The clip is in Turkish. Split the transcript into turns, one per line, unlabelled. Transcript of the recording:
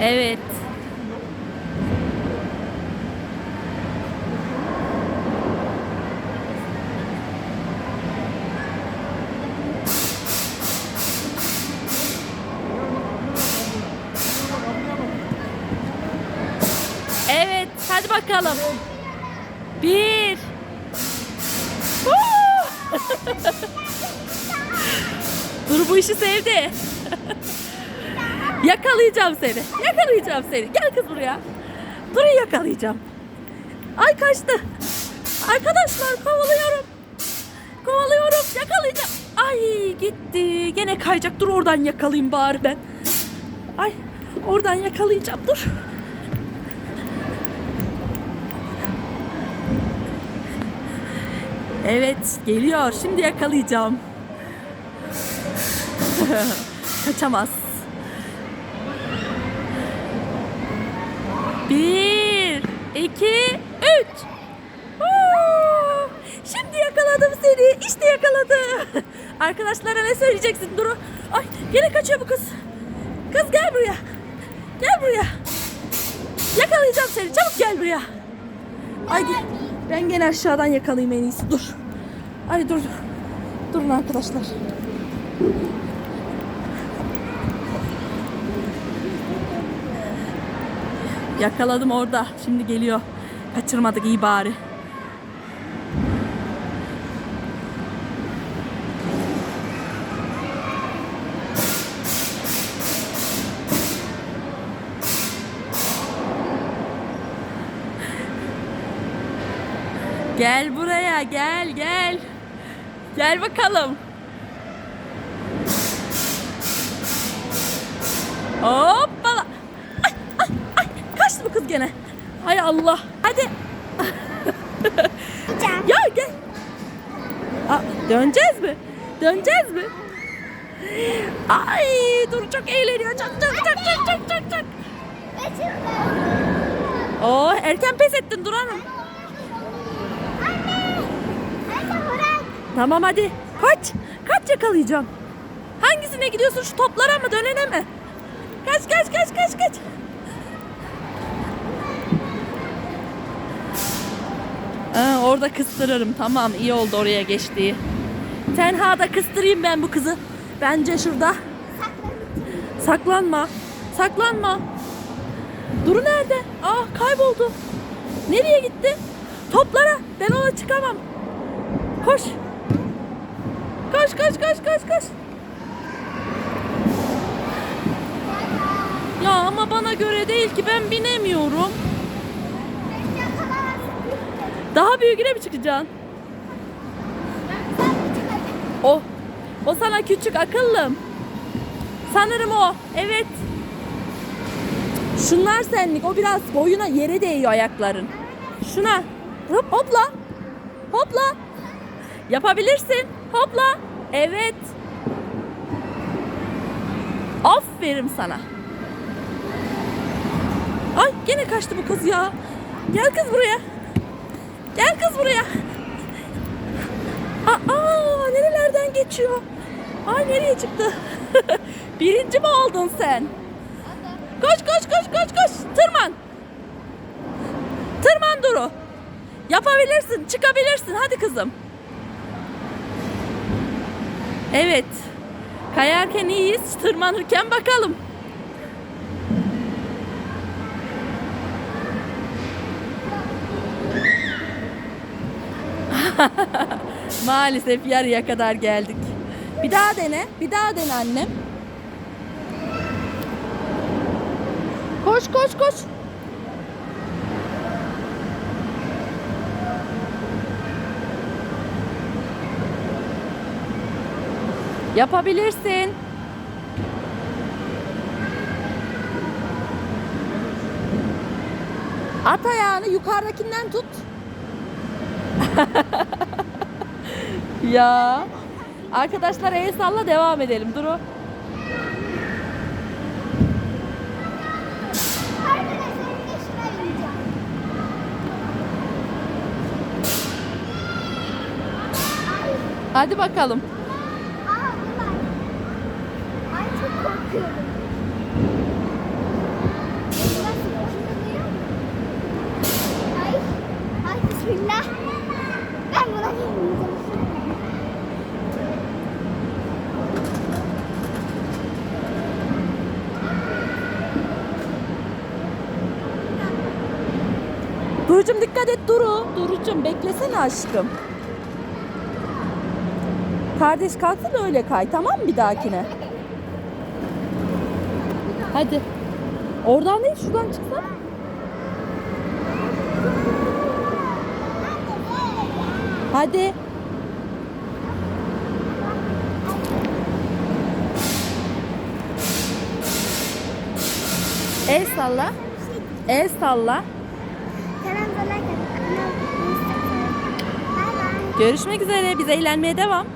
Evet. Evet, hadi bakalım. Bir. Dur bu işi sevdi. Yakalayacağım seni. Yakalayacağım seni. Gel kız buraya. Dur yakalayacağım. Ay kaçtı. Arkadaşlar kovalıyorum. Kovalıyorum. Yakalayacağım. Ay gitti. Gene kayacak. Dur oradan yakalayayım bari ben. Ay oradan yakalayacağım. Dur. Evet geliyor. Şimdi yakalayacağım. Kaçamaz. Bir, iki, üç. Şimdi yakaladım seni. İşte yakaladım. Arkadaşlara ne söyleyeceksin Duru? Ay gene kaçıyor bu kız. Kız gel buraya. Gel buraya. Yakalayacağım seni. Çabuk gel buraya. Ay. Ben gene aşağıdan yakalayayım en iyisi. Dur. Ay dur. Durun arkadaşlar. Yakaladım orada. Şimdi geliyor. Kaçırmadık iyi bari. Gel buraya gel gel. Gel bakalım. Hoppala. Ay, ay, ay. Kaçtı bu kız gene. Hay Allah. Hadi. ya gel. Aa, döneceğiz mi? Döneceğiz mi? Ay dur çok eğleniyor. Çok çok çok çok çok çok çok. Oo erken pes ettin Dur Hanım. Tamam hadi. Kaç. Kaç yakalayacağım. Hangisine gidiyorsun? Şu toplara mı dönene mi? Kaç kaç kaç kaç kaç. Aa, orada kıstırırım. Tamam iyi oldu oraya geçtiği. Tenhada kıstırayım ben bu kızı. Bence şurada. Saklanma. Saklanma. Duru nerede? Aa kayboldu. Nereye gitti? Toplara. Ben ona çıkamam. Koş. Koş koş koş koş koş. Ya ama bana göre değil ki ben binemiyorum. Daha büyüğüne mi çıkacaksın? O. O sana küçük akıllım. Sanırım o. Evet. Şunlar senlik. O biraz boyuna yere değiyor ayakların. Şuna. Hop hopla. Hopla. Yapabilirsin. Hopla. Evet. Aferin sana. Ay gene kaçtı bu kız ya. Gel kız buraya. Gel kız buraya. Aa, nerelerden geçiyor? Ay nereye çıktı? Birinci mi oldun sen? Koş koş koş koş koş. Tırman. Tırman Duru. Yapabilirsin, çıkabilirsin. Hadi kızım. Evet. Kayarken iyiyiz, tırmanırken bakalım. Maalesef yarıya kadar geldik. Bir daha dene, bir daha dene annem. Koş koş koş. Yapabilirsin. At ayağını yukarıdakinden tut. ya. Arkadaşlar el salla devam edelim. Duru. Hadi bakalım. Duru'cum dikkat et Duru. Duru'cum beklesene aşkım. Kardeş kalksın öyle kay tamam mı bir dahakine? Hadi. Oradan değil şuradan çıksana. Hadi. El salla. El salla. Görüşmek üzere. Biz eğlenmeye devam.